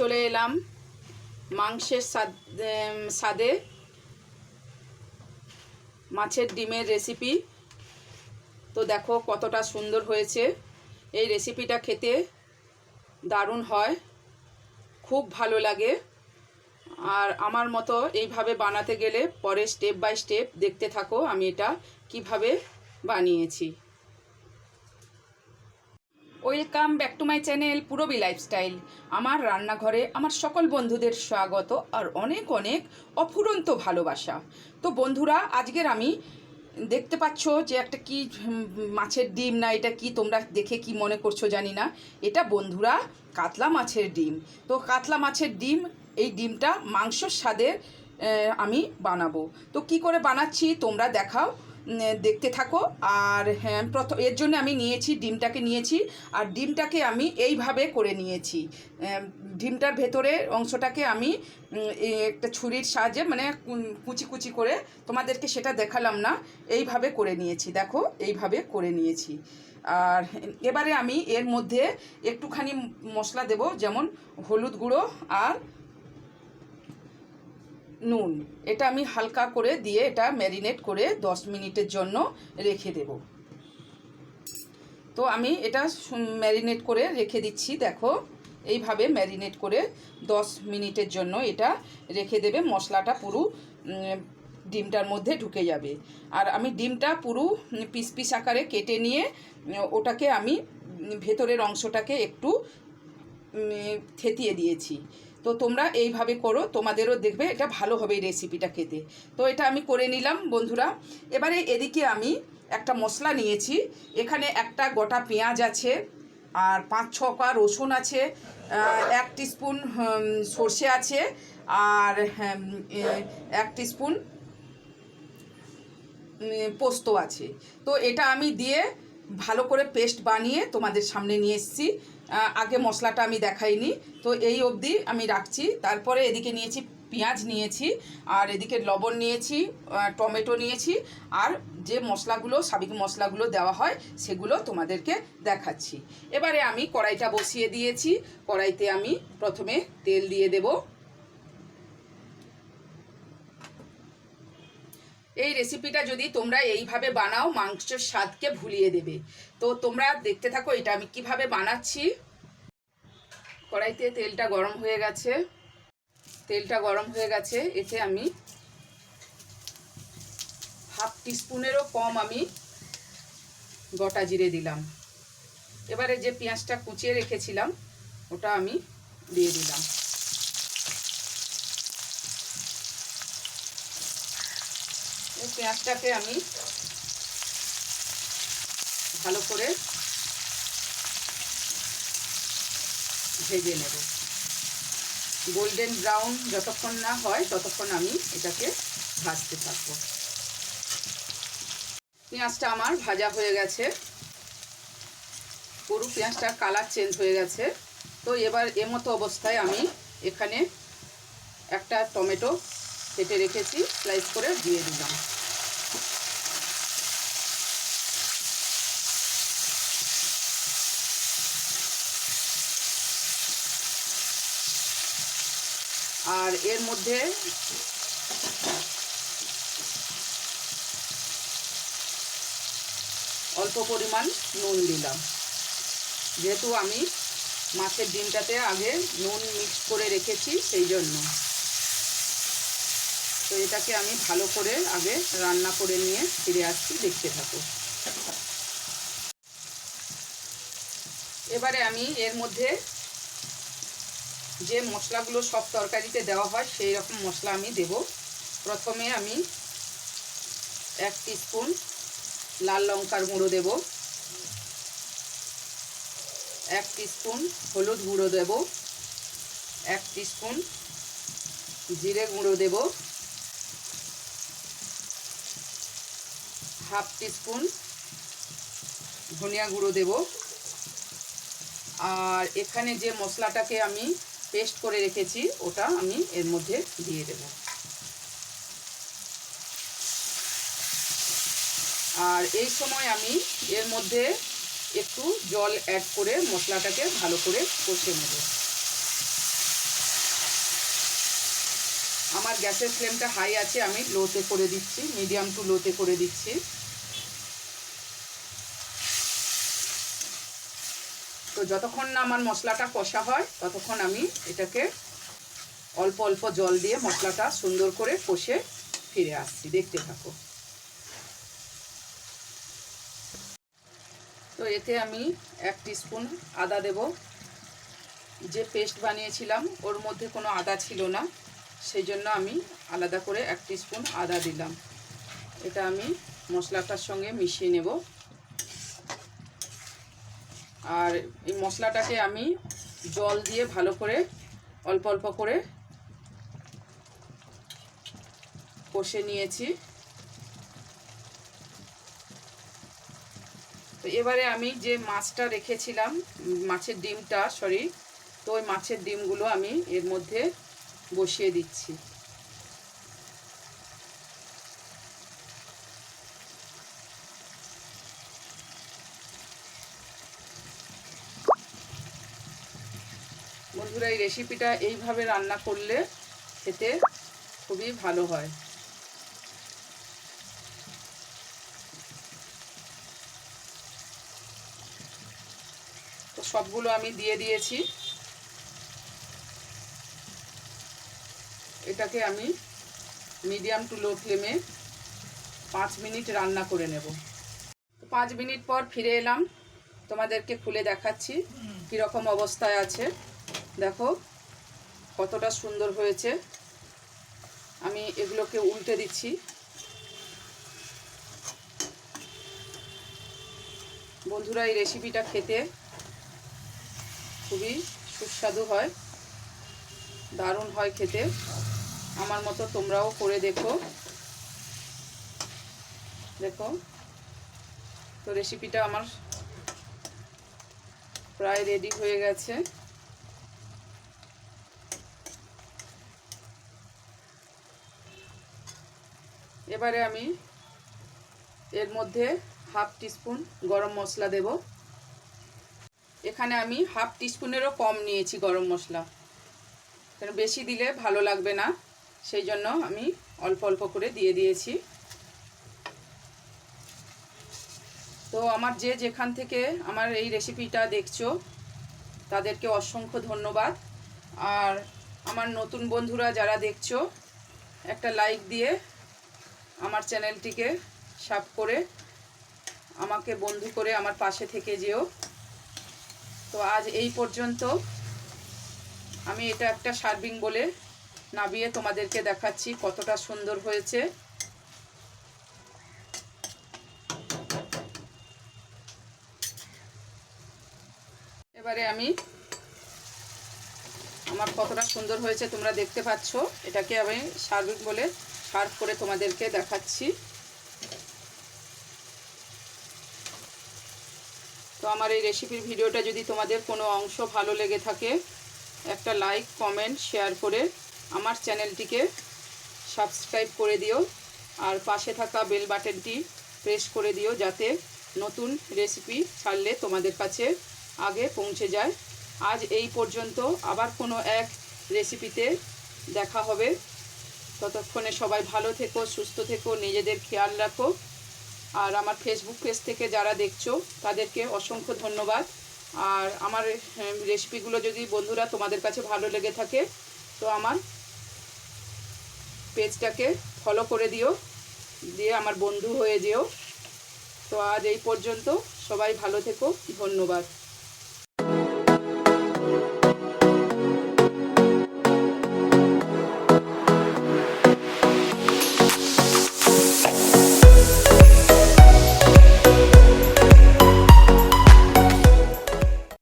চলে এলাম মাংসের স্বাদে। মাছের ডিমের রেসিপি তো দেখো কতটা সুন্দর হয়েছে। এই রেসিপিটা খেতে দারুণ হয়। খুব ভালো লাগে। আর আমার মতো এইভাবে বানাতে গেলে পরে স্টেপ বাই স্টেপ দেখতে থাকো আমি এটা কীভাবে বানিয়েছি। Welcome back to my channel Purabi lifestyle আমার রান্নাঘরে আমার সকল বন্ধুদের স্বাগত আর অনেক অনেক অফুরন্ত ভালোবাসা। তো বন্ধুরা, আজকের আমি দেখতে পাচ্ছ যে একটা কি মাছের ডিম না, এটা কি তোমরা দেখে কি মনে করছ জানি না। এটা বন্ধুরা কাতলা মাছের ডিম। তো কাতলা মাছের ডিম, এই ডিমটা মাংসর স্বাদের আমি বানাবো। তো কি করে বানাচ্ছি তোমরা দেখাও। দেখতে থাকো। আর হ্যাঁ প্রথম এর জন্য আমি নিয়েছি, ডিমটাকে নিয়েছি। আর ডিমটাকে আমি এইভাবে করে নিয়েছি। ডিমটার ভেতরে অংশটাকে আমি একটা ছুরির সাহায্যে মানে কুচি কুচি করে তোমাদেরকে সেটা দেখালাম না। এইভাবে করে নিয়েছি, দেখো, এইভাবে করে নিয়েছি। আর এবারে আমি এর মধ্যে একটুখানি মশলা দেব, যেমন হলুদ গুঁড়ো আর নুন। এটা আমি হালকা করে দিয়ে এটা ম্যারিনেট করে দশ মিনিটের জন্য রেখে দেব। তো আমি এটা ম্যারিনেট করে রেখে দিচ্ছি, দেখো। এইভাবে ম্যারিনেট করে দশ মিনিটের জন্য এটা রেখে দেবে। মশলাটা পুরো ডিমটার মধ্যে ঢুকে যাবে। আর আমি ডিমটা পুরো পিস পিস আকারে কেটে নিয়ে ওটাকে আমি ভেতরের অংশটাকে একটু থেতিয়ে দিয়েছি। তো তোমরা এইভাবে করো তোমাদেরও দেখবে এটা ভালো হবে এই রেসিপিটা খেতে। তো এটা আমি করে নিলাম বন্ধুরা। এবারে এদিকে আমি একটা মশলা নিয়েছি। এখানে একটা গোটা পেঁয়াজ আছে আর পাঁচ ছকা রসুন আছে এক টিস্পুন হুম, সর্ষে আছে আর এক টিস্পুন উম, পোস্ত আছে। তো এটা আমি দিয়ে ভালো করে পেস্ট বানিয়ে তোমাদের সামনে নিয়ে এসেছি। আগে মশলাটা আমি দেখাইনি। তো এই অবধি আমি রাখছি। তারপরে এদিকে নিয়েছি পেঁয়াজ নিয়েছি, আর এদিকে লবণ নিয়েছি টমেটো নিয়েছি, আর যে মশলাগুলো, সাবিক মশলাগুলো দেওয়া হয়, সেগুলো তোমাদেরকে দেখাচ্ছি। এবারে আমি কড়াইটা বসিয়ে দিয়েছি। কড়াইতে আমি প্রথমে তেল দিয়ে দেবো। এই রেসিপিটা যদি তোমরা এইভাবে বানাও, মাংসের স্বাদকে ভুলিয়ে দেবে। তো তোমরা দেখতে থাকো এটা আমি কীভাবে বানাচ্ছি। কড়াইতে তেলটা গরম হয়ে গেছে। তেলটা গরম হয়ে গেছে, এতে আমি হাফ টিস্পুনেরও কম আমি গোটা জিরে দিলাম। এবারে যে পেঁয়াজটা কুচিয়ে রেখেছিলাম, ওটা আমি দিয়ে দিলাম। পেঁয়াজটাকে আমি ভালো করে ভেজে নেব। গোল্ডেন ব্রাউন যতক্ষণ না হয়, ততক্ষণ আমি এটাকে ভাজতে থাকব। পেঁয়াজটা আমার ভাজা হয়ে গেছে। পুরো পেঁয়াজটার কালার চেঞ্জ হয়ে গেছে। তো এবার এমতো অবস্থায় আমি এখানে একটা টমেটো কেটে রেখেছি স্লাইস করে দিয়ে দিলাম। আর এর মধ্যে অল্প পরিমাণ নুন দিলাম। যেহেতু আমি মাছের ডিমটাতে আগে নুন মিক্স করে রেখেছি সেই জন্য। তো এটাকে আমি ভালো করে আগে রান্না করে নিয়ে ফিরে আসছি, দেখতে থাকো। এবারে আমি এর মধ্যে যে মশলাগুলো সব তরকারিতে দেওয়া হয়, সেই রকম মশলা আমি দেব। প্রথমে আমি এক স্পুন লাল লঙ্কার গুঁড়ো দেব। এক স্পুন হলুদ গুঁড়ো দেব। এক স্পুন জিরে গুঁড়ো দেব। হাফ টিস্পুন ধনিয়া গুঁড়ো দেব। আর এখানে যে মশলাটাকে আমি পেস্ট করে রেখেছি, ওটা আমি এর মধ্যে দিয়ে দেব। আর এই সময় আমি এর মধ্যে একটু জল অ্যাড করে মশলাটাকে ভালো করে কষে নেব। আমার গ্যাসের ফ্লেমটা হাই আছে, আমি লোতে করে দিচ্ছি মিডিয়াম টু লোতে করে দিচ্ছি। যতক্ষণ না আমার মশলাটা কষা হয়, ততক্ষণ আমি এটাকে অল্প অল্প জল দিয়ে মশলাটা সুন্দর করে কষে ফিরে আসছি। দেখতে থাকো। তো এতে আমি এক স্পুন আদা দেব। যে পেস্ট বানিয়েছিলাম, ওর মধ্যে কোনো আদা ছিল না সেই জন্য আমি আলাদা করে এক স্পুন আদা দিলাম। এটা আমি মশলাটার সঙ্গে মিশিয়ে নেব। আর এই মশলাটাকে আমি জল দিয়ে ভালো করে, অল্প অল্প করে কষে নিয়েছি। তো এবারে আমি যে মাছটা রেখেছিলাম, মাছের ডিমটা সরি তো ওই মাছের ডিমগুলো আমি এর মধ্যে বসিয়ে দিচ্ছি। বন্ধুরা এই রেসিপিটা এইভাবে রান্না করলে খেতে খুবই ভালো হয়। তো সবগুলো আমি দিয়ে দিয়েছি। এটাকে আমি মিডিয়াম টু লো ফ্লেমে পাঁচ মিনিট রান্না করে নেব। পাঁচ মিনিট পর ফিরে এলাম। তোমাদেরকে খুলে দেখাচ্ছি কীরকম অবস্থায় আছে। দেখো, কতটা সুন্দর হয়েছে। আমি এগুলোকে উল্টে দিচ্ছি। বন্ধুরা, এই রেসিপিটা খেতে খুবই সুস্বাদু হয়। দারুণ হয় খেতে। আমার মতো তোমরাও করে দেখো। দেখো, তো রেসিপিটা আমার প্রায় রেডি হয়ে গেছে। এবারে আমি এর মধ্যে হাফ টিস্পুন গরম মশলা দেব। এখানে আমি হাফ টিস্পুনেরও কম নিয়েছি গরম মশলা। কারণ বেশি দিলে ভালো লাগবে না, সেই জন্য আমি অল্প অল্প করে দিয়ে দিয়েছি। তো আমার যে যেখান থেকে আমার এই রেসিপিটা দেখছ, তাদেরকে অসংখ্য ধন্যবাদ। আর আমার নতুন বন্ধুরা যারা দেখছ, একটা লাইক দিয়ে আমার চ্যানেলটিকে সাব করে আমাকে বন্ধু করে আমার পাশে থেকে যেও। তো আজ এই পর্যন্ত আমি এটা একটা সার্ভিং বলে নাবিয়ে তোমাদেরকে দেখাচ্ছি কতটা সুন্দর হয়েছে। এবারে আমি আমার কতটা সুন্দর হয়েছে তোমরা দেখতে পাচ্ছ। এটাকে আমি সার্ভিং বলে সার্ভ করে তোমাদেরকে দেখাচ্ছি। তো আমার এই রেসিপির ভিডিওটা যদি তোমাদের কোনো অংশ ভালো লেগে থাকে, একটা লাইক কমেন্ট শেয়ার করে আমার চ্যানেলটিকে সাবস্ক্রাইব করে দিও আর পাশে থাকা বেল বাটনটি প্রেস করে দিও যাতে নতুন রেসিপি ছাড়লে তোমাদের কাছে আগে পৌঁছে যায়। আজ এই পর্যন্ত আবার কোনো এক রেসিপিতে দেখা হবে। ততক্ষণে সবাই ভালো থেকো, সুস্থ থেকো, নিজেদের খেয়াল রাখো। আর আমার ফেসবুক পেজ থেকে যারা দেখছ, তাদেরকে অসংখ্য ধন্যবাদ। আর আমার রেসিপিগুলো যদি বন্ধুরা তোমাদের কাছে ভালো লেগে থাকে, তো আমার পেজটাকে ফলো করে দিও, দিয়ে আমার বন্ধু হয়ে যেও। তো আজ এই পর্যন্ত সবাই ভালো থেকো, ধন্যবাদ।